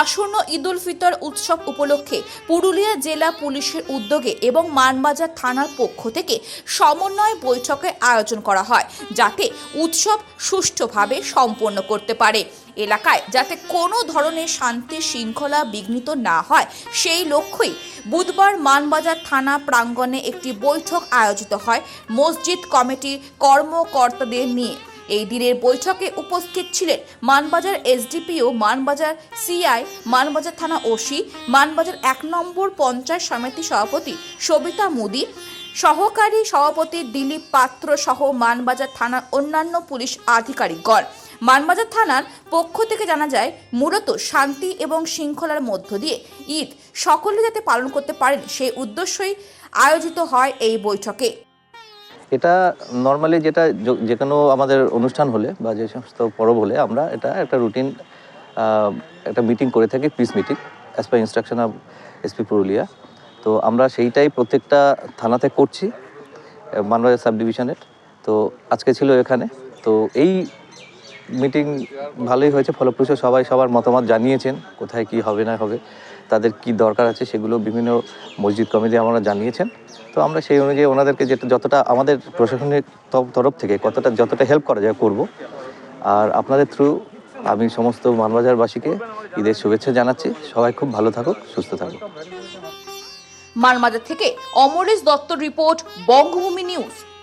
আসন্ন ঈদুল ফিতর উৎসব উপলক্ষে পুরুলিয়া জেলা পুলিশের উদ্যোগে এবং মানবাজার থানার পক্ষ থেকে সমন্বয় বৈঠকের আয়োজন করা হয়, যাতে উৎসব সুষ্ঠুভাবে সম্পন্ন করতে পারে। এলাকায় যাতে কোনো ধরনের শান্তি শৃঙ্খলা বিঘ্নিত না হয়, সেই লক্ষ্যেই বুধবার মানবাজার থানা প্রাঙ্গণে একটি বৈঠক আয়োজিত হয়। মসজিদ কমিটির কর্মকর্তাদের নিয়ে এই দিনের বৈঠকে উপস্থিত ছিলেন মানবাজার এসডিপিও মানবাজার সিআই, মানবাজার থানা ওসি, মানবাজার এক নম্বর পঞ্চায়েত সমিতি সভাপতি সবিতা মুদি, সহকারী সভাপতি দিলীপ পাত্র সহ মানবাজার থানার অন্যান্য পুলিশ আধিকারিকগণ। মানবাজার থানার পক্ষ থেকে জানা যায়, মূলত শান্তি এবং শৃঙ্খলার মধ্য দিয়ে ঈদ সকলে যাতে পালন করতে পারেন, সেই উদ্দেশ্যই আয়োজিত হয় এই বৈঠকে। এটা নর্মালি যেটা যে কোনো আমাদের অনুষ্ঠান হলে বা যে সমস্ত পরব হলে আমরা এটা একটা রুটিন একটা মিটিং করে থাকি peace meeting as per instruction of SP Purulia তো আমরা সেইটাই প্রত্যেকটা থানাতে করছি মানবাজার সাব ডিভিশনের তো আজকে ছিল এখানে। তো এই মিটিং ভালোই হয়েছে, ফলপ্রসূ সবাই সবার মতামত জানিয়েছেন, কোথায় কি হবে না হবে, তাদের কি দরকার আছে সেগুলো বিভিন্ন মসজিদ কমিটি আমরা জানিয়েছেন। তো আমরা সেই অনুযায়ী ওনাদেরকে যেটা যতটা আমাদের প্রশাসনিক তরফ- থেকে কতটা যতটা হেল্প করা যায় করব। আর আপনাদের থ্রু আমি সমস্ত মানবাজারবাসীকে ঈদের শুভেচ্ছা জানাচ্ছি। সবাই খুব ভালো থাকুক, সুস্থ থাকুক। মানবাজার থেকে অমরেশ দত্ত রিপোর্ট, বঙ্গভূমি নিউজ।